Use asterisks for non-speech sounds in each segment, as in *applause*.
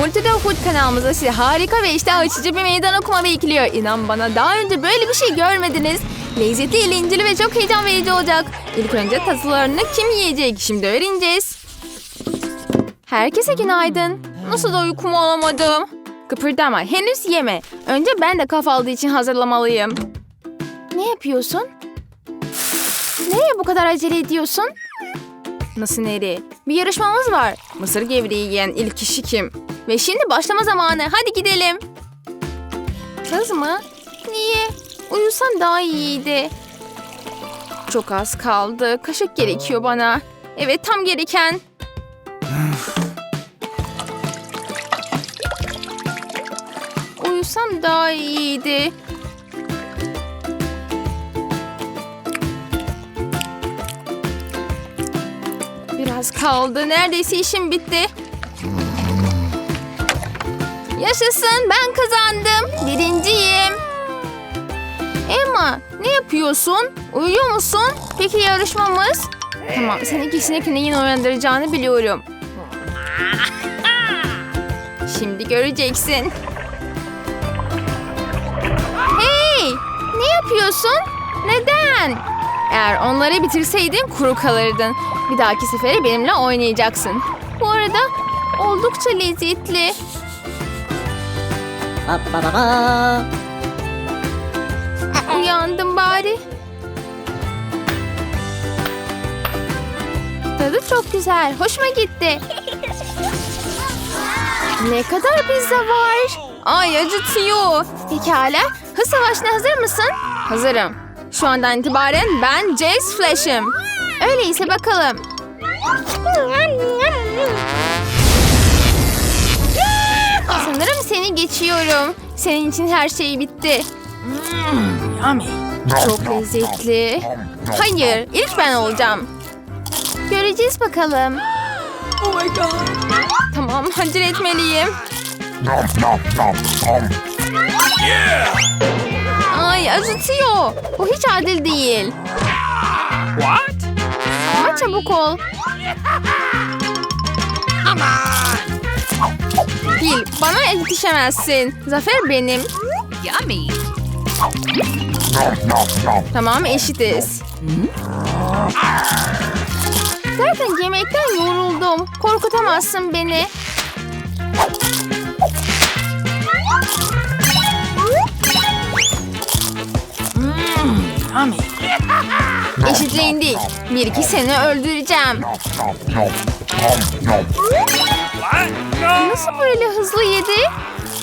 Multida Food kanalımızda sizi harika ve iştah açıcı bir meydan okuma bekliyor. İnan bana daha önce böyle bir şey görmediniz. Lezzetli, eğlenceli ve çok heyecan verici olacak. İlk önce tatlılarını kim yiyecek? Şimdi öğreneceğiz. Herkese günaydın. Nasıl da uykumu alamadım? Kıpırdama, henüz yeme. Önce ben de kahvaltı için hazırlamalıyım. Ne yapıyorsun? Nereye bu kadar acele ediyorsun? Nasıl nereye? Bir yarışmamız var. Mısır gevreği yiyen ilk kişi kim? Ve şimdi başlama zamanı. Hadi gidelim. Kız mı? Niye? Uyusan daha iyiydi. Çok az kaldı. Kaşık gerekiyor bana. Evet tam gereken. Uyusam daha iyiydi. Biraz kaldı. Neredeyse işim bitti. Yaşasın ben kazandım. Birinciyim. Emma ne yapıyorsun? Uyuyor musun? Peki yarışmamız? Tamam seni kesinlikle neyin uyandıracağını biliyorum. *laughs* Şimdi göreceksin. Hey! Ne yapıyorsun? Neden? Eğer onları bitirseydin kuru kalırdın. Bir dahaki sefere benimle oynayacaksın. Bu arada oldukça lezzetli. Ba ba. Uyandım bari. Tadı çok güzel. Hoşuma gitti. Ne kadar pizza var? Ay acıtıyor. Pekala. Hız savaşına hazır mısın? Hazırım. Şu andan itibaren ben Jace Flash'ım. Öyleyse bakalım. Sanırım seni geçiyorum. Senin için her şey bitti. Çok lezzetli. Hayır, ilk ben olacağım. Göreceğiz bakalım. Oh my god. Tamam, acele etmeliyim. Ay, acıtıyor. Bu hiç adil değil. What? Ama çabuk ol. Bil, bana yetişemezsin. Zafer benim. Yummy. Tamam, eşitiz. Zaten yemekten yoruldum. Korkutamazsın beni. Yummy. Eşitliğin değil. Bir iki seni öldüreceğim. Nasıl böyle hızlı yedi?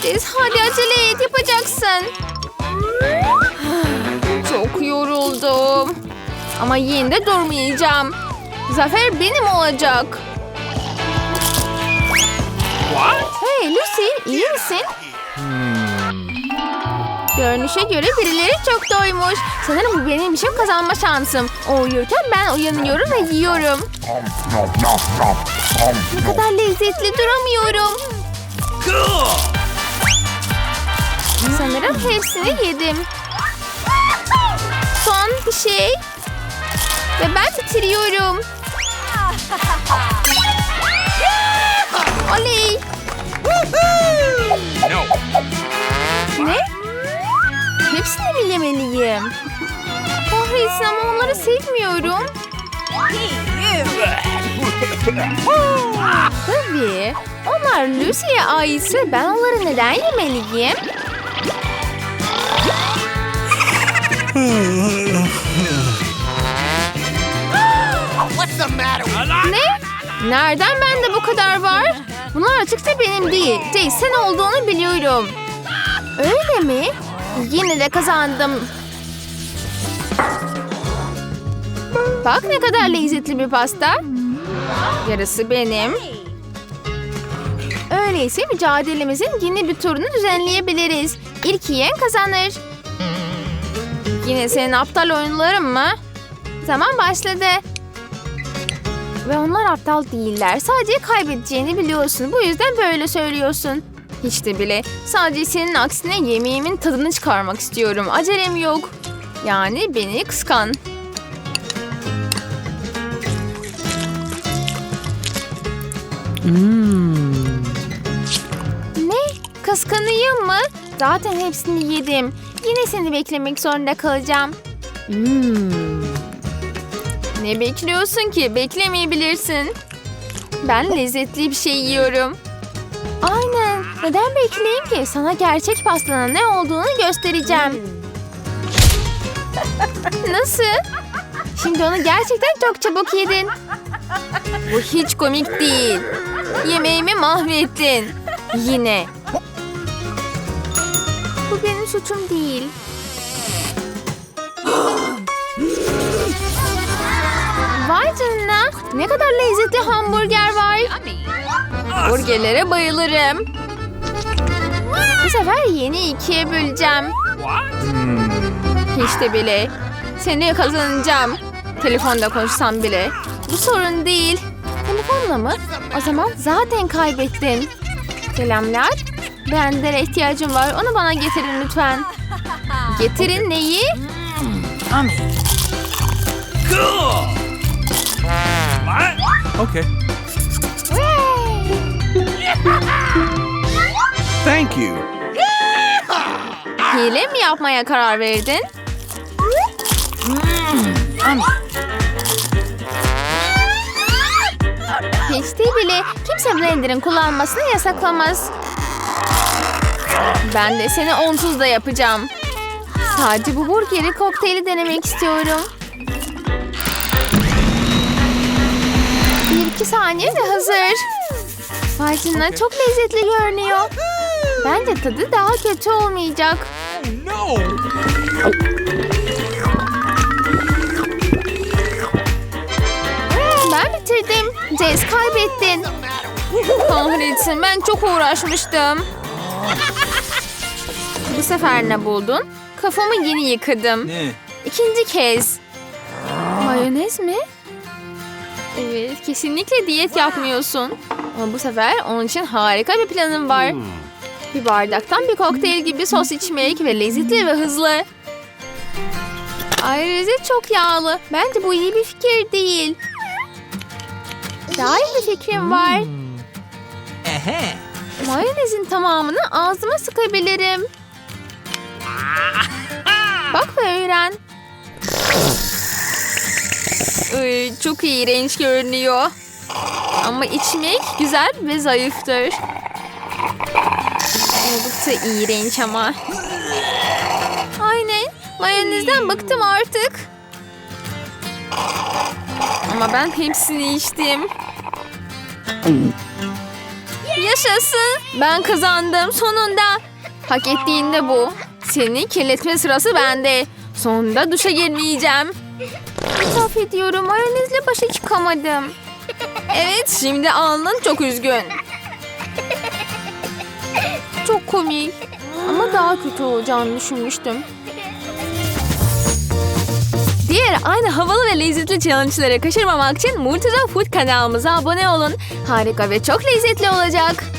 Biz hadi acele et yapacaksın. *sighs* Çok yoruldum. Ama yine de durmayacağım. Zafer benim olacak. Hey Lucy iyi misin? Görünüşe göre birileri çok doymuş. Sanırım bu benim işim kazanma şansım. O uyurken ben uyanıyorum ve yiyorum. Ne kadar lezzetli duramıyorum. Sanırım hepsini yedim. Son bir şey. Ve ben bitiriyorum. Yemeliyim? Kahretsin ama onları sevmiyorum. *laughs* Tabii. Onlar Lucy'ye aitse ben onları neden yemeliyim? Ne? Nereden bende bu kadar var? Bunlar açıkça benim değil. Jay sen olduğunu biliyorum. Öyle mi? Yine de kazandım. Bak ne kadar lezzetli bir pasta. Yarısı benim. Öyleyse mücadelemizin yeni bir turunu düzenleyebiliriz. İlk yiyen kazanır. Yine senin aptal oyunların mı? Zaman başladı. Ve onlar aptal değiller. Sadece kaybedeceğini biliyorsun. Bu yüzden böyle söylüyorsun. Hiç de bile. Sadece senin aksine yemeğimin tadını çıkarmak istiyorum. Acelem yok. Yani beni kıskan. Kıskanayım mı? Zaten hepsini yedim. Yine seni beklemek zorunda kalacağım. Hmm. Ne bekliyorsun ki? Beklemeyebilirsin. Ben lezzetli bir şey yiyorum. Neden bekleyeyim ki? Sana gerçek pastanın ne olduğunu göstereceğim. Nasıl? Şimdi onu gerçekten çok çabuk yedin. Bu hiç komik değil. Yemeğimi mahvettin. Yine. Bu benim suçum değil. Vay canına. Ne kadar lezzetli hamburger var. Burgerlere bayılırım. Bu sefer yeni ikiye böleceğim. What? Hiç de bile. Seni kazanacağım. Telefonda konuşsam bile. Bu sorun değil. Telefonla mı? O zaman zaten kaybettin. Selamlar. Bendere ihtiyacım var. Onu bana getirin lütfen. Getirin neyi? Yummy. Cool. What? Okay. Thank you. Hile mi yapmaya karar verdin? Yummy. Hiç de bile kimse blenderın kullanmasını yasaklamaz. Ben de seni onsuz da yapacağım. Sadece bu burgeri kokteyli denemek istiyorum. Bir iki saniye de hazır. Vay çok lezzetli görünüyor. Bence tadı daha kötü olmayacak. No. Ben bitirdim. Jess kaybettin. Kahretsin ben çok uğraşmıştım. Bu sefer ne buldun? Kafamı yeni yıkadım. Ne? İkinci kez. Mayonez mi? Evet kesinlikle diyet yapmıyorsun. Ama bu sefer onun için harika bir planım var. Bir bardaktan bir kokteyl gibi sos içmek ve lezzetli ve hızlı. Ayrıca çok yağlı. Bence bu iyi bir fikir değil. Daha iyi bir fikrim var. Ehe. Mayonezin tamamını ağzıma sıkabilirim. *laughs* Bak ve öğren. Ay, çok iğrenç görünüyor. Ama içmek güzel ve zayıftır. Oldukça iğrenç ama. Aynen. Mayonezden bıktım artık. Ama ben hepsini içtim. Yaşasın. Ben kazandım sonunda. Hak ettiğinde bu. Seni kirletme sırası bende. Sonunda duşa girmeyeceğim. İtiraf ediyorum. Mayonezle başa çıkamadım. Evet şimdi alnın çok üzgün. Komik. Ama daha kötü olacağını düşünmüştüm. Diğer aynı havalı ve lezzetli challenge'ları kaçırmamak için Murtaza Food kanalımıza abone olun. Harika ve çok lezzetli olacak.